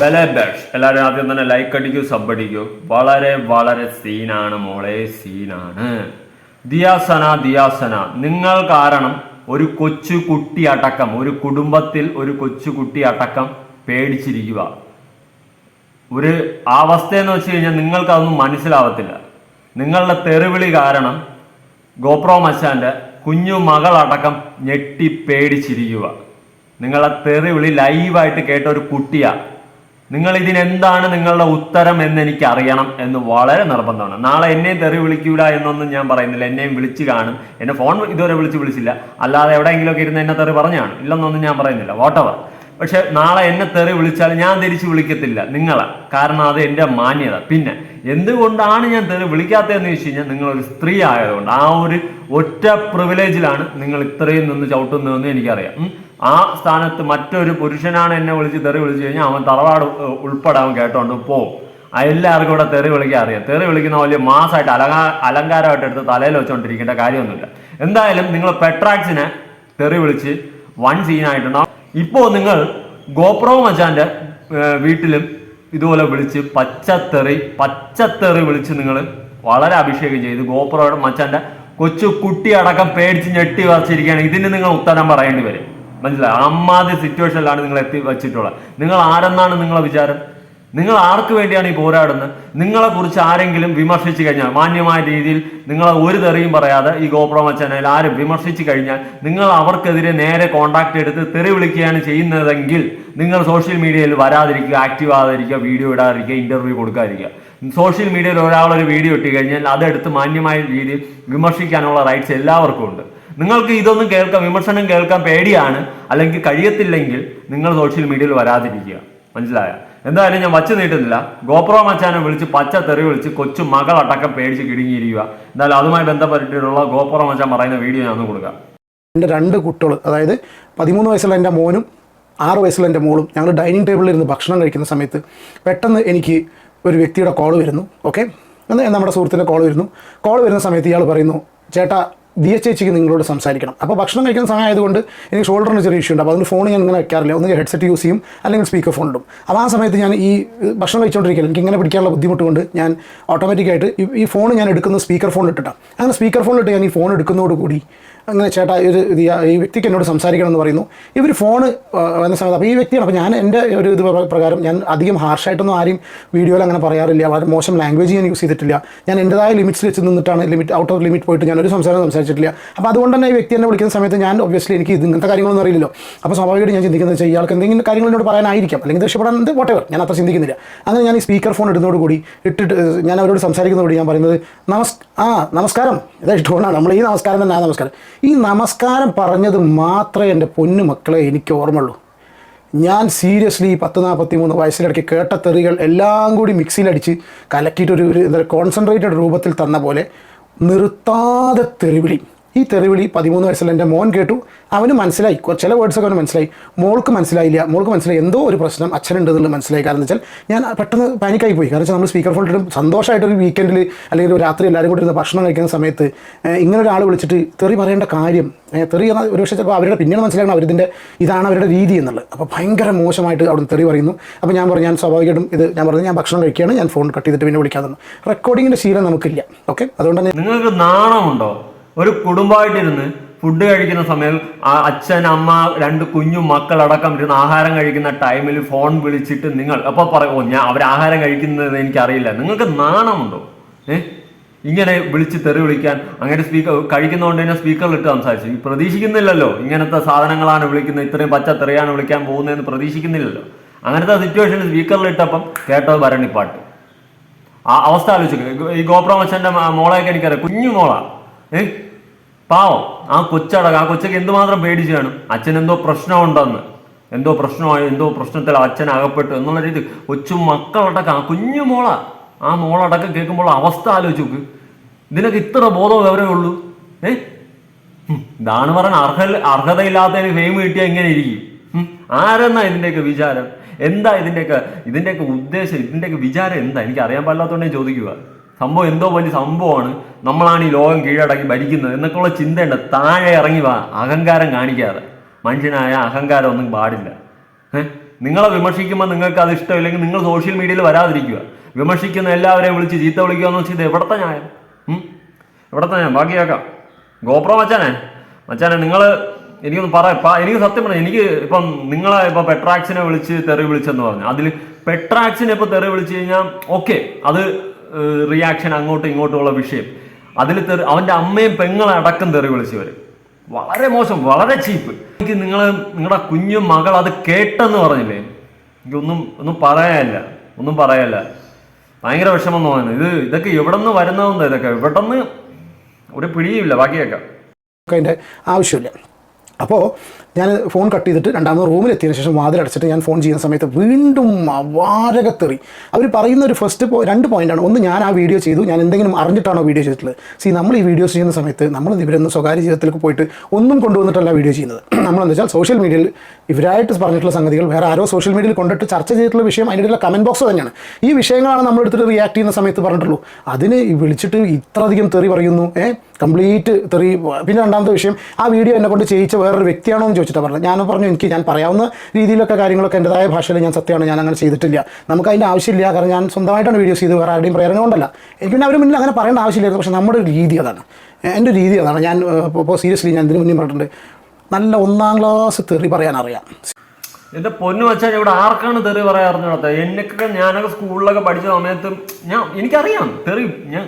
ബലേബേഷ് എല്ലാവരും ആദ്യം തന്നെ ലൈക്ക് അടിക്കൂ സബ് അടിക്കൂ. വളരെ വളരെ സീനാണ് മോളെ സീനാണ് ദിയാസന ദിയാസന. നിങ്ങൾ കാരണം ഒരു കൊച്ചു കുട്ടി അടക്കം ഒരു കുടുംബത്തിൽ ഒരു കൊച്ചു കുട്ടി അടക്കം പേടിച്ചിരിക്കുക. ഒരു അവസ്ഥയെന്ന് വെച്ച് കഴിഞ്ഞാൽ നിങ്ങൾക്കതൊന്നും മനസ്സിലാവത്തില്ല. നിങ്ങളുടെ തെറിവിളി കാരണം ഗോപ്രോ മച്ചാന്റെ കുഞ്ഞു മകളടക്കം ഞെട്ടി പേടിച്ചിരിക്കുക. നിങ്ങളെ തെറിവിളി ലൈവായിട്ട് കേട്ട ഒരു കുട്ടിയാ. നിങ്ങൾ ഇതിനെന്താണ് നിങ്ങളുടെ ഉത്തരം എന്ന് എനിക്ക് അറിയണം എന്ന് വളരെ നിർബന്ധമാണ്. നാളെ എന്നെയും തെറി വിളിക്കൂല എന്നൊന്നും ഞാൻ പറയുന്നില്ല. എന്നെയും വിളിച്ച് കാണും. എന്നെ ഫോൺ ഇതുവരെ വിളിച്ച് വിളിച്ചില്ല. അല്ലാതെ എവിടെയെങ്കിലുമൊക്കെ ഇരുന്ന് എന്നെ തെറി പറഞ്ഞാണ്. ഇല്ലെന്നൊന്നും ഞാൻ പറയുന്നില്ല. വാട്ടവർ പക്ഷെ നാളെ എന്നെ തെറി വിളിച്ചാൽ ഞാൻ തിരിച്ച് വിളിക്കത്തില്ല. നിങ്ങളെ. കാരണം അത് എന്റെ മാന്യത. പിന്നെ എന്തുകൊണ്ടാണ് ഞാൻ വിളിക്കാത്തതെന്ന് ചോദിച്ചു കഴിഞ്ഞാൽ നിങ്ങളൊരു സ്ത്രീ ആയതുകൊണ്ട് ആ ഒരു ഒറ്റ പ്രിവിലേജിലാണ് നിങ്ങൾ ഇത്രയും നിന്ന് ചവിട്ടുന്നതെന്ന് എനിക്കറിയാം. ആ സ്ഥാനത്ത് മറ്റൊരു പുരുഷനാണ് എന്നെ വിളിച്ച് തെറി വിളിച്ചു കഴിഞ്ഞാൽ അവൻ തറവാട് ഉൾപ്പെടെ അവൻ കേട്ടോണ്ട് ആ എല്ലാവർക്കും ഇവിടെ തെറി വിളിക്കാൻ അറിയാം. തെറി വിളിക്കുന്ന വലിയ മാസമായിട്ട് അലങ്കാ അലങ്കാരമായിട്ട് എടുത്ത് തലയിൽ വെച്ചുകൊണ്ടിരിക്കേണ്ട കാര്യമൊന്നുമില്ല. എന്തായാലും നിങ്ങൾ പെട്രാക്സിനെ തെറി വിളിച്ച് വൺ സീനായിട്ടുണ്ടാവും. ഇപ്പോൾ നിങ്ങൾ ഗോപ്രോ മച്ചാന്റെ വീട്ടിലും ഇതുപോലെ വിളിച്ച് പച്ചത്തെറി പച്ചത്തെറി വിളിച്ച് നിങ്ങൾ വളരെ അഭിഷേകം ചെയ്ത്. ഗോപുരയുടെ മച്ചാന്റെ കൊച്ചു കുട്ടി അടക്കം പേടിച്ച് ഞെട്ടി വരച്ചിരിക്കുകയാണ് ഇതിന് നിങ്ങൾ ഉത്തരം പറയേണ്ടി വരും. മനസ്സിലായി? അമ്മാതി സിറ്റുവേഷനിലാണ് നിങ്ങൾ എത്തി വെച്ചിട്ടുള്ളത്. നിങ്ങൾ ആരെന്നാണ് നിങ്ങളെ വിചാരം? നിങ്ങൾ ആർക്ക് വേണ്ടിയാണ് ഈ പോരാടുന്നത്? നിങ്ങളെ കുറിച്ച് ആരെങ്കിലും വിമർശിച്ചു കഴിഞ്ഞാൽ മാന്യമായ രീതിയിൽ നിങ്ങളെ ഒരു തെറിയും പറയാതെ ഈ ഗോപ്രോമ ചാനൽ ആരും വിമർശിച്ചു കഴിഞ്ഞാൽ നിങ്ങൾ അവർക്കെതിരെ നേരെ കോണ്ടാക്ട് എടുത്ത് തെറി വിളിക്കുകയാണ് ചെയ്യുന്നതെങ്കിൽ നിങ്ങൾ സോഷ്യൽ മീഡിയയിൽ വരാതിരിക്കുക ആക്റ്റീവ് ആകാതിരിക്കുക വീഡിയോ ഇടാതിരിക്കുക ഇന്റർവ്യൂ കൊടുക്കാതിരിക്കുക. സോഷ്യൽ മീഡിയയിൽ ഒരാളൊരു വീഡിയോ ഇട്ട് കഴിഞ്ഞാൽ അതെടുത്ത് മാന്യമായ രീതിയിൽ വിമർശിക്കാനുള്ള റൈറ്റ്സ് എല്ലാവർക്കും ഉണ്ട്. നിങ്ങൾക്ക് ഇതൊന്നും കേൾക്കാൻ വിമർശനം കേൾക്കാൻ പേടിയാണ് അല്ലെങ്കിൽ കഴിയത്തില്ലെങ്കിൽ നിങ്ങൾ സോഷ്യൽ മീഡിയയിൽ വരാതിരിക്കുക. മനസ്സിലായ? എന്തായാലും ഞാൻ വച്ച് നീട്ടുന്നില്ല. ഗോപ്രോ മച്ചാനെ വിളിച്ച് പച്ച തെറി വിളിച്ച് കൊച്ചു മകളടക്കം പേടിച്ച് കിടുങ്ങിയിരിക്കുക. എന്തായാലും അതുമായി ബന്ധപ്പെട്ടിട്ടുള്ള ഗോപ്രോ മച്ചാൻ പറയുന്ന വീഡിയോ ഞാൻ ഒന്ന് കൊടുക്കാം. എന്റെ രണ്ട് കുട്ടികൾ അതായത് പതിമൂന്ന് വയസ്സുള്ള എന്റെ മോനും ആറ് വയസ്സുള്ള എന്റെ മോളും ഞങ്ങൾ ഡൈനിങ് ടേബിളിൽ ഇരുന്ന് ഭക്ഷണം കഴിക്കുന്ന സമയത്ത് പെട്ടെന്ന് എനിക്ക് ഒരു വ്യക്തിയുടെ കോൾ വരുന്നു. ഓക്കെ? നമ്മുടെ സുഹൃത്തിന്റെ കോൾ വരുന്നു. കോൾ വരുന്ന സമയത്ത് ഇയാൾ പറയുന്നു ചേട്ടാ ദിയ ചേച്ചിക്ക് നിങ്ങളോട് സംസാരിക്കണം. അപ്പോൾ ഭക്ഷണം കഴിക്കുന്ന സമയം ആയതുകൊണ്ട് എനിക്ക് ഷോൾഡറിന് ചെറിയ ഇഷ്യൂ ഉണ്ട്. അപ്പോൾ അതിന് ഫോൺ ഞാൻ ഇങ്ങനെ വെക്കാറില്ല. ഒന്ന് ഹെഡ്സെറ്റ് യൂസ് ചെയ്യും അല്ലെങ്കിൽ സ്പീക്കർ ഫോൺ ഇടും. അപ്പോൾ ആ സമയത്ത് ഞാൻ ഈ ഭക്ഷണം കഴിച്ചുകൊണ്ടിരിക്കുകയാണ് എനിക്ക് ഇങ്ങനെ പിടിക്കാനുള്ള ബുദ്ധിമുട്ട് കൊണ്ട് ഞാൻ ഓട്ടോമാറ്റിക്കായിട്ട് ഈ ഫോൺ ഞാൻ എടുക്കുന്ന സ്പീക്കർ ഫോൺ ഇട്ടിട്ടാണ് അങ്ങനെ സ്പീക്കർ ഫോണിലിട്ട് ഞാൻ ഈ ഫോൺ എടുക്കുന്നതോടുകൂടി അങ്ങനെ ചേട്ടാ ഒരു ഇത് ഈ- വ്യക്തിക്ക് എന്നോട് സംസാരിക്കണം എന്ന് പറയുന്നു. ഇവർ ഫോണ് വന്ന സമയത്ത് അപ്പോൾ ഈ വ്യക്തിയാണ്. അപ്പോൾ ഞാൻ എന്റെ ഒരു ഇത് പ്രകാരം ഞാൻ അധികം ഹാർഷായിട്ടൊന്നും ആരെയും വീഡിയോയിൽ അങ്ങനെ പറയാറില്ല. വളരെ മോശം ലാംഗ്വേജ് ഞാൻ യൂസ് ചെയ്തിട്ടില്ല. ഞാൻ എന്റെതായ ലിമിറ്റ്സ് വെച്ച് നിന്നിട്ടാണ് ലിമിറ്റ് ഔട്ട് ഓഫ് ലിമിറ്റ് പോയിട്ട് ഞാൻ ഒരു സംസാരം സംസാരിച്ചിട്ടില്ല. അപ്പോൾ അതുകൊണ്ട് തന്നെ ഈ വ്യക്തി എന്നെ വിളിക്കുന്ന സമയത്ത് ഞാൻ ഒബ്വിയസ്ലി എനിക്ക് ഇത് ഇങ്ങനത്തെ കാര്യങ്ങളൊന്നും അറിയില്ലല്ലോ. അപ്പോൾ സ്വാഭാവികമായിട്ട് ഞാൻ ചിന്തിക്കുന്നത് വെച്ചാൽ ഇയാൾക്ക് എന്തെങ്കിലും കാര്യങ്ങൾ എന്നോട് പറയാനായിരിക്കാം. അല്ലെങ്കിൽ രക്ഷപ്പെടാൻ വോട്ടെവർ ഞാൻ അത്ര ചിന്തിക്കുന്നില്ല. അങ്ങനെ ഞാൻ ഈ സ്പീക്കർ ഫോൺ ഇടുന്നതോടുകൂടി ഇട്ടിട്ട് ഞാൻ അവരോട് സംസാരിക്കുന്നതോടുകൂടി ഞാൻ പറയുന്നത് നമസ് ആ നമസ്കാരം. ഇതാ ഇഷ്ടമാണ് നമ്മൾ ഈ നമസ്കാരം തന്നെ ആ നമസ്കാരം. ഈ നമസ്കാരം പറഞ്ഞത് മാത്രമേ എന്റെ പൊന്നു മക്കളെ എനിക്ക് ഓർമ്മയുള്ളൂ. ഞാൻ സീരിയസ്ലി പത്ത് നാൽപ്പത്തി മൂന്ന് വയസ്സിലിടയ്ക്ക് കേട്ട തെറികൾ എല്ലാം കൂടി മിക്സിയിലടിച്ച് കലക്കിയിട്ടൊരു ഒരു കോൺസെൻട്രേറ്റഡ് രൂപത്തിൽ തന്ന പോലെ നിർത്താതെ തെറിവിളി ഈ തെറിവിളി പതിമൂന്ന് വയസ്സിൽ എന്റെ മോൻ കേട്ടു. അവന് മനസ്സിലായി. ചില വേർഡ്സൊക്കെ അവന് മനസ്സിലായി. മോൾക്ക് മനസ്സിലായില്ല. മോൾക്ക് മനസ്സിലായി. എന്തോ ഒരു പ്രശ്നം അച്ഛനുണ്ട് എന്നുള്ളത് മനസ്സിലായി. കാരണം എന്ന് വെച്ചാൽ ഞാൻ പെട്ടെന്ന് പാനിക്കായി പോയി. കാരണം വെച്ചാൽ നമ്മൾ സ്പീക്കർ ഇട്ടിട്ട് സന്തോഷമായിട്ട് ഒരു വീക്കെൻഡിൽ അല്ലെങ്കിൽ ഒരു രാത്രി എല്ലാവരും കൂടി ഭക്ഷണം കഴിക്കുന്ന സമയത്ത് ഇങ്ങനെ ഒരാൾ വിളിച്ചിട്ട് തെറി പറയേണ്ട കാര്യം തെറി എന്നാൽ ഒരു പക്ഷേ ചിലപ്പോൾ അവരുടെ പിന്നീട് മനസ്സിലാക്കണം അവരിതിന്റെ ഇതാണ് അവരുടെ രീതി എന്നുള്ളത്. അപ്പോൾ ഭയങ്കര മോശമായിട്ട് അവിടെ തെറി പറയുന്നു. അപ്പോൾ ഞാൻ പറഞ്ഞു ഞാൻ സ്വാഭാവികമായിട്ടും ഇത് ഞാൻ പറഞ്ഞു ഞാൻ ഭക്ഷണം കഴിക്കുകയാണ്. ഞാൻ ഫോൺ കട്ട് ചെയ്തിട്ട് പിന്നെ വിളിക്കാൻ തന്നു റെക്കോർഡിങ്ങിന്റെ ശീലം നമുക്കില്ല. ഓക്കെ അതുകൊണ്ട് തന്നെ നിങ്ങൾക്ക് നാണമുണ്ടോ? ഒരു കുടുംബമായിട്ടിരുന്ന് ഫുഡ് കഴിക്കുന്ന സമയം അച്ഛൻ അമ്മ രണ്ട് കുഞ്ഞു മക്കളടക്കം ഇരുന്ന് ആഹാരം കഴിക്കുന്ന ടൈമിൽ ഫോൺ വിളിച്ചിട്ട് നിങ്ങൾ അപ്പൊ പറയുമോ ഞാൻ അവർ ആഹാരം കഴിക്കുന്നത് എനിക്കറിയില്ല. നിങ്ങൾക്ക് നാണമുണ്ടോ? ഏ? ഇങ്ങനെ വിളിച്ച് തെറി വിളിക്കാൻ അങ്ങനെ സ്പീക്കർ കഴിക്കുന്നതുകൊണ്ട് തന്നെ സ്പീക്കറിൽ ഇട്ട് സംസാരിച്ചു. പ്രതീക്ഷിക്കുന്നില്ലല്ലോ. ഇങ്ങനത്തെ സാധനങ്ങളാണ് വിളിക്കുന്നത്. ഇത്രയും പച്ച തെറിയാണ് വിളിക്കാൻ പോകുന്നതെന്ന് പ്രതീക്ഷിക്കുന്നില്ലല്ലോ. അങ്ങനത്തെ സിറ്റുവേഷനിൽ സ്പീക്കറിൽ ഇട്ടപ്പം കേട്ടത് ഭരണിപ്പാട്ട്. ആ അവസ്ഥ ആലോചിക്കുക ഈ ഗോപ്രമച്ചന്റെ മോളെയൊക്കെ എനിക്കറിയാം. കുഞ്ഞു മോളാണ് ഏ? പാവം. ആ കൊച്ചടക്കം ആ കൊച്ചക്ക് എന്തുമാത്രം പേടിച്ചു കാണും അച്ഛൻ എന്തോ പ്രശ്നമുണ്ടെന്ന്. എന്തോ പ്രശ്നമായി എന്തോ പ്രശ്നത്തിൽ അച്ഛൻ അകപ്പെട്ടു എന്നുള്ള രീതി. കൊച്ചു മക്കളടക്കം ആ കുഞ്ഞു മോള. ആ മോളടക്കം കേൾക്കുമ്പോൾ അവസ്ഥ ആലോചിച്ച് നോക്ക്. ഇതിനൊക്കെ ഇത്ര ബോധം വിവരമേ ഉള്ളൂ? ഏ? ഇതാണ് പറഞ്ഞ അർഹ അർഹതയില്ലാത്തതിന് ഫെയിം കിട്ടിയാൽ എങ്ങനെ ഇരിക്കും. ആരെന്നാ ഇതിന്റെയൊക്കെ വിചാരം? എന്താ ഇതിന്റെയൊക്കെ ഇതിന്റെയൊക്കെ ഉദ്ദേശം ഇതിന്റെയൊക്കെ വിചാരം എന്താ? എനിക്ക് അറിയാൻ പാടില്ലാത്തതുകൊണ്ട് ചോദിക്കുക. സംഭവം എന്തോ വലിയ സംഭവമാണ്. നമ്മളാണ് ഈ ലോകം കീഴടക്കി ഭരിക്കുന്നത് എന്നൊക്കെയുള്ള ചിന്തയുണ്ട്. താഴെ ഇറങ്ങി വാ. അഹങ്കാരം കാണിക്കാതെ. മനുഷ്യനായ അഹങ്കാരം ഒന്നും പാടില്ല. നിങ്ങളെ വിമർശിക്കുമ്പോൾ നിങ്ങൾക്ക് അത് ഇഷ്ടമില്ലെങ്കിൽ നിങ്ങൾ സോഷ്യൽ മീഡിയയിൽ വരാതിരിക്കുക. വിമർശിക്കുന്ന എല്ലാവരെയും വിളിച്ച് ചീത്ത വിളിക്കുക എന്ന് വെച്ചാൽ ഇത് എവിടത്തെ ഞാൻ? എവിടത്തെ ഞാൻ ബാക്കി കേൾക്കാം. ഗോപ്രോ മച്ചാനെ? മച്ചാനെ നിങ്ങൾ എനിക്കൊന്ന് പറ. എനിക്ക് സത്യം പറഞ്ഞു എനിക്ക് ഇപ്പം നിങ്ങളെ ഇപ്പം പെട്രാക്സിനെ വിളിച്ച് തെറി വിളിച്ചെന്ന് പറഞ്ഞു. അതിൽ പെട്രാക്സിനെ ഇപ്പം തെറി വിളിച്ചു കഴിഞ്ഞാൽ ഓക്കെ അത് റിയാക്ഷൻ അങ്ങോട്ടും ഇങ്ങോട്ടുമുള്ള വിഷയം. അതിൽ തെറി അവന്റെ അമ്മയും പെങ്ങളെ അടക്കം തെറി വിളിച്ചവര്. വളരെ മോശം വളരെ ചീപ്പ്. എനിക്ക് നിങ്ങൾ നിങ്ങളുടെ കുഞ്ഞു മകൾ അത് കേട്ടെന്ന് പറഞ്ഞില്ലേ? എനിക്കൊന്നും ഒന്നും പറയാനില്ല ഒന്നും പറയാനില്ല. ഭയങ്കര വിഷമം തോന്നുന്നു. ഇത് ഇതൊക്കെ എവിടെ നിന്ന് വരുന്നതെന്ന് ഇതൊക്കെ ഇവിടെ നിന്ന് ഒരു പിടിയുമില്ല ബാക്കിയൊക്കെ. അതിന്റെ ആവശ്യമില്ല. അപ്പോൾ ഞാൻ ഫോൺ കട്ട് ചെയ്തിട്ട് രണ്ടാമത് റൂമിൽ എത്തിയതിന് ശേഷം വാതിൽ അടച്ചിട്ട് ഞാൻ ഫോൺ ചെയ്യുന്ന സമയത്ത് വീണ്ടും വാരകത്തെറി അവർ പറയുന്ന ഒരു ഫസ്റ്റ് രണ്ട് പോയിന്റാണ് ഒന്ന് ഞാൻ ആ വീഡിയോ ചെയ്തു. ഞാൻ എന്തെങ്കിലും അറിഞ്ഞിട്ടാണോ വീഡിയോ ചെയ്തിട്ടുള്ളത്? സി നമ്മൾ ഈ വീഡിയോസ് ചെയ്യുന്ന സമയത്ത് നമ്മൾ ഇവരൊന്നും സ്വകാര്യ ജീവിതത്തിലേക്ക് പോയിട്ട് ഒന്നും കൊണ്ടുവന്നിട്ടല്ല വീഡിയോ ചെയ്യുന്നത്. നമ്മളെന്ന് വെച്ചാൽ സോഷ്യൽ മീഡിയയിൽ ഇവരായിട്ട് പറഞ്ഞിട്ടുള്ള സംഗതികൾ വേറെ ആരോ സോഷ്യൽ മീഡിയയിൽ കൊണ്ടിട്ട് ചർച്ച ചെയ്തിട്ടുള്ള വിഷയം അതിന്റെ കമന്റ് ബോക്സ് തന്നെയാണ്. ഈ വിഷയങ്ങളാണ് നമ്മൾ എടുത്തിട്ട് റിയാക്ട് ചെയ്യുന്ന സമയത്ത് പറഞ്ഞിട്ടുള്ളൂ. അതിന് വിളിച്ചിട്ട് ഇത്രയധികം തെറി പറയുന്നു. ഏഹ് കംപ്ലീറ്റ് തെറി. പിന്നെ രണ്ടാമത്തെ വിഷയം ആ വീഡിയോ എന്നെ കൊണ്ട് ചെയ്യിച്ച വേറൊരു വ്യക്തിയാണോ എന്ന് ചോദിച്ചിട്ടാണ് പറഞ്ഞത്. ഞാൻ പറഞ്ഞു എനിക്ക് ഞാൻ പറയാവുന്ന രീതിയിലൊക്കെ കാര്യങ്ങളൊക്കെ എന്റെതായ ഭാഷയിൽ ഞാൻ സത്യമാണ് ഞാൻ അങ്ങനെ ചെയ്തിട്ടില്ല. നമുക്ക് അതിന്റെ ആവശ്യമില്ല കാരണം ഞാൻ സ്വന്തമായിട്ടാണ് വീഡിയോസ് ചെയ്ത് വേറെ ആരുടെയും പ്രേരണ കൊണ്ടല്ല. എനിക്ക് പിന്നെ അവർ മുന്നിൽ അങ്ങനെ പറയേണ്ട ആവശ്യമില്ലായിരുന്നു പക്ഷേ നമ്മുടെ ഒരു രീതി അതാണ്. എന്റെ രീതി അതാണ്. ഞാൻ ഇപ്പോൾ സീരിയസ്ലി ഞാൻ ഇതിന് മുന്നേ പറഞ്ഞിട്ടുണ്ട്. നല്ല ഒന്നാം ക്ലാസ് തെറി പറയാൻ അറിയാം എന്റെ പൊന്നു വെച്ചാൽ ഇവിടെ ആർക്കാണ് തെറി പറയാൻ അറിഞ്ഞൂടാത്ത എന്നൊക്കെ ഞാനൊക്കെ സ്കൂളിലൊക്കെ പഠിച്ച സമയത്ത് ഞാൻ എനിക്കറിയാം തെറി. ഞാൻ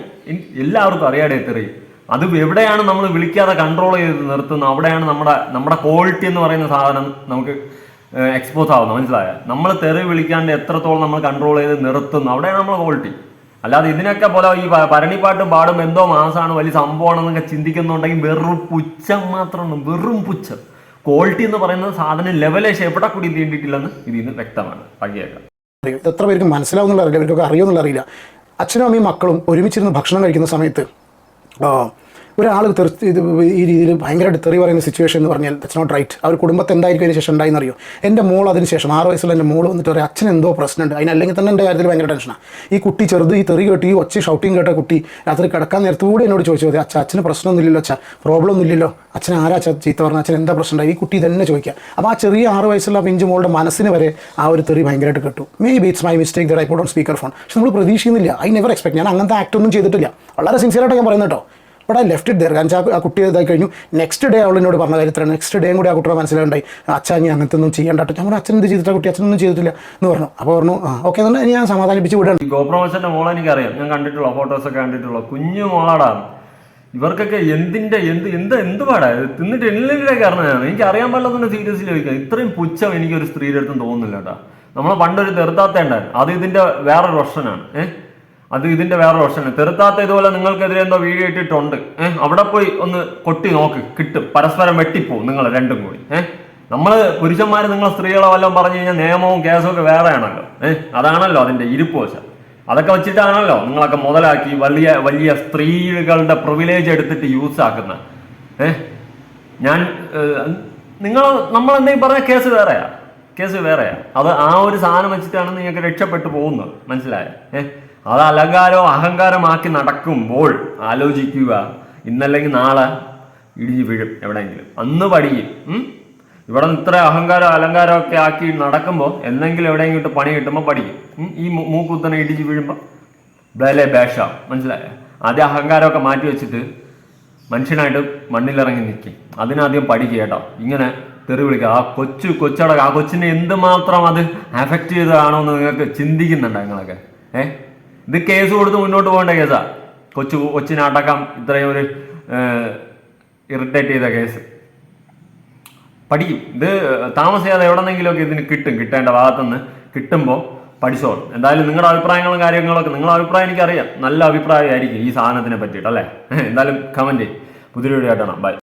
എല്ലാവർക്കും അറിയാടേ തെറി. അത് എവിടെയാണ് നമ്മൾ വിളിക്കാതെ കൺട്രോൾ ചെയ്ത് നിർത്തുന്നത്? അവിടെയാണ് നമ്മുടെ നമ്മുടെ ക്വാളിറ്റി എന്ന് പറയുന്ന സാധനം നമുക്ക് എക്സ്പോസ് ആവുന്നത്. മനസ്സിലായ? നമ്മൾ തെറി വിളിക്കാണ്ട് എത്രത്തോളം നമ്മൾ കൺട്രോൾ ചെയ്ത് നിർത്തുന്നു അവിടെയാണ് നമ്മളെ ക്വാളിറ്റി അല്ലാതെ ഇതിനൊക്കെ പോലെ ഈ പരണിപ്പാട്ട് പാടും എന്തോ മാസമാണ് വലിയ സംഭവമാണെന്നൊക്കെ ചിന്തിക്കുന്നുണ്ടെങ്കിൽ വെറും പുച്ഛം മാത്രമാണ് വെറും പുച്ഛം. ക്വാളിറ്റി എന്ന് പറയുന്ന സാധനം ലെവലേഷൻ എവിടെ കൂടി തീണ്ടിയിട്ടില്ലെന്ന് ഇതിൽ നിന്ന് വ്യക്തമാണ്. പകിയേക്കാം. എത്ര പേർക്ക് മനസ്സിലാവുന്നുള്ള അറിയില്ല ഇവർക്കൊക്കെ അറിയുമെന്നുള്ള അറിയില്ല. അച്ഛനും അമ്മയും മക്കളും ഒരുമിച്ചിരുന്ന് ഭക്ഷണം കഴിക്കുന്ന സമയത്ത് 啊、哦，ഒരാൾ തെറി ഇത് ഈ രീതിയിൽ ഭയങ്കരമായിട്ട് തെറി പറയുന്ന സിറ്റുവേഷൻ എന്ന് പറഞ്ഞാൽ ദറ്റ്സ് നോട്ട് റൈറ്റ് അവർ കുടുംബത്തെ എന്തായിരിക്കും അതിന് ശേഷം ഉണ്ടായി അറിയോ എന്റെ മോൾ അതിന് ശേഷം ആറ് വയസ്സുള്ള എന്റെ മോൾ വന്നിട്ട് ഒരു അച്ഛൻ എന്തോ പ്രശ്നമുണ്ട്. അതിനല്ലെങ്കിൽ തന്നെ എന്റെ കാര്യത്തിൽ ഭയങ്കര ടെൻഷനാണ് ഈ കുട്ടി ചെറുത് ഈ തെറി കേട്ട് ഈ ഒച്ച ഷൗട്ടിങ് കേട്ട കുട്ടി രാത്രി കിടക്കാൻ നേരത്ത് കൂടി എന്നോട് ചോദിച്ചു അച്ഛ അച്ഛന് പ്രശ്നമൊന്നുമില്ലല്ലോ അച്ഛ പ്രോബ്ലം ഒന്നുമില്ലല്ലോ. അച്ഛൻ ആരാ ചീത്ത പറഞ്ഞ അച്ഛൻ എന്താ പ്രശ്നമുണ്ടായി ഈ കുട്ടി തന്നെ ചോദിക്കുക. അപ്പോൾ ആ ചെറിയ ആറ് വയസ്സുള്ള പിഞ്ചു മോളുടെ മനസ്സിന് വരെ ആ ഒരു തെറി ഭയങ്കരമായിട്ട് കേട്ടു. Maybe it's my mistake they put on speaker phone പക്ഷെ നമ്മൾ പ്രതീക്ഷിക്കുന്നില്ല. ഐ നെവർ എക്സ്പെക്ട് ഞാൻ അങ്ങനത്തെ ആക്ട് ഒന്നും ചെയ്തിട്ടില്ല. വളരെ സിൻസിയറായിട്ട് ഞാൻ പറയുന്നത് കേട്ടോ. ബട്ട് ഐ ലെഫ്റ്റ് ദർ കാരണം ആ- കുട്ടി ഇതായി കഴിഞ്ഞു. നെക്സ്റ്റ് ഡേ അവൾ എന്നോട് പറഞ്ഞ കാര്യത്തിലാണ് നെക്സ്റ്റ് ഡേയും കൂടി ആ കുട്ടിയുടെ മനസ്സിലുണ്ടായി. അച്ഛൻ ഞാൻ അങ്ങനത്തെ ഒന്നും ചെയ്യണ്ട പറഞ്ഞു, അച്ഛൻ എന്ത് ചെയ്തിട്ടില്ല കുട്ടി? അച്ഛനൊന്നും ചെയ്തിട്ടില്ല. എന്ന് പറഞ്ഞു. അപ്പോൾ പറഞ്ഞു ആ ഓക്കെ തന്നെ ഞാൻ സമാധാനിപ്പിച്ച് വിടണം ഈ ഗോപ്രമോശന്റെ മോളെ എനിക്കറിയാം. ഞാൻ കണ്ടിട്ടുള്ള ഫോട്ടോസൊക്കെ കണ്ടിട്ടുള്ള കുഞ്ഞു മോളാണ് ഇവർക്കൊക്കെ എന്തിന്റെ എന്ത് എന്ത് എന്ത് പാടാ? തിന്നിട്ട് എന്നിലേക്ക് കാരണമാണ് എനിക്ക് അറിയാൻ പാടില്ല സീരിയസ്ലി ചോദിക്കാം. ഇത്രയും പുച്ഛം എനിക്ക് ഒരു സ്ത്രീയുടെ അടുത്തും തോന്നുന്നില്ല കേട്ടോ നമ്മളെ പണ്ടൊരു തെറുത്താത്ത ഉണ്ടായിരുന്നു. അത് ഇതിന്റെ വേറൊരു വർഷനാണ് ഏഹ് അത് ഇതിന്റെ വേറൊരു ഓപ്ഷൻ തെറുത്താത്ത ഇതുപോലെ നിങ്ങൾക്കെതിരെ എന്തോ വീഡിയോ ഇട്ടിട്ടുണ്ട്. ഏഹ് അവിടെ പോയി ഒന്ന് കൊട്ടി നോക്ക് കിട്ടും. പരസ്പരം വെട്ടിപ്പോവും നിങ്ങൾ രണ്ടും കൂടി. ഏഹ് നമ്മൾ പുരുഷന്മാർ നിങ്ങൾ സ്ത്രീകളെ വല്ലതും പറഞ്ഞു കഴിഞ്ഞാൽ നിയമവും കേസും ഒക്കെ വേറെയാണല്ലോ. ഏഹ് അതാണല്ലോ അതിന്റെ ഇരിപ്പ് വശം. അതൊക്കെ വെച്ചിട്ടാണല്ലോ നിങ്ങളൊക്കെ മുതലാക്കി വലിയ വലിയ സ്ത്രീകളുടെ പ്രിവിലേജ് എടുത്തിട്ട് യൂസ് ആക്കുന്ന ഏഹ് ഞാൻ നിങ്ങൾ നമ്മൾ എന്തെങ്കിലും പറഞ്ഞ കേസ് വേറെയാ. കേസ് വേറെയാണ് അത് ആ ഒരു സാധനം വെച്ചിട്ടാണ് നിങ്ങൾക്ക് രക്ഷപ്പെട്ടു പോകുന്നത്. മനസ്സിലായ? ഏഹ് അത് അലങ്കാരോ അഹങ്കാരമാക്കി നടക്കുമ്പോൾ ആലോചിക്കുക. ഇന്നല്ലെങ്കിൽ നാളെ ഇടിഞ്ഞു വീഴും എവിടെയെങ്കിലും. അന്ന് പഠിക്കും ഇവിടെ നിന്ന് ഇത്ര അഹങ്കാരം അലങ്കാരം ഒക്കെ ആക്കി നടക്കുമ്പോൾ എന്തെങ്കിലും എവിടെയെങ്കിലും ഇട്ട് പണി കിട്ടുമ്പോൾ പഠിക്കും ഈ മൂക്കുത്തനെ ഇടിച്ച് വീഴുമ്പോൾ ബലെ ബേഷ. മനസ്സിലായോ? ആദ്യം അഹങ്കാരമൊക്കെ മാറ്റി വെച്ചിട്ട് മനുഷ്യനായിട്ട് മണ്ണിലിറങ്ങി നിൽക്കും. അതിനാദ്യം പഠിക്കുക കേട്ടോ. ഇങ്ങനെ തെറി വിളിക്കുക ആ കൊച്ചു കൊച്ചടക്കം. ആ കൊച്ചിനെ എന്തുമാത്രം അത് അഫക്റ്റ് ചെയ്തതാണോ എന്ന് നിങ്ങൾക്ക് ചിന്തിക്കുന്നുണ്ടോ നിങ്ങളൊക്കെ? ഏഹ് ഇത് കേസ് കൊടുത്ത് മുന്നോട്ട് പോകേണ്ട കേസാ. കൊച്ചു കൊച്ചിനെ അടക്കം ഇത്രയും ഒരു ഇറിറ്റേറ്റ് ചെയ്ത കേസ്. പഠിക്കും. ഇത് താമസിയാതെ എവിടെന്നെങ്കിലുമൊക്കെ ഇതിന് കിട്ടും. കിട്ടേണ്ട ഭാഗത്തുനിന്ന് കിട്ടുമ്പോൾ പഠിച്ചോളും. എന്തായാലും നിങ്ങളുടെ അഭിപ്രായങ്ങളും കാര്യങ്ങളൊക്കെ നിങ്ങളുടെ അഭിപ്രായം എനിക്കറിയാം. നല്ല അഭിപ്രായമായിരിക്കും ഈ സാധനത്തിനെ പറ്റിയിട്ട് അല്ലേ? എന്തായാലും കമന്റ് പുതിയൊരു വീഡിയോ ആയിട്ടാണ് ബൈ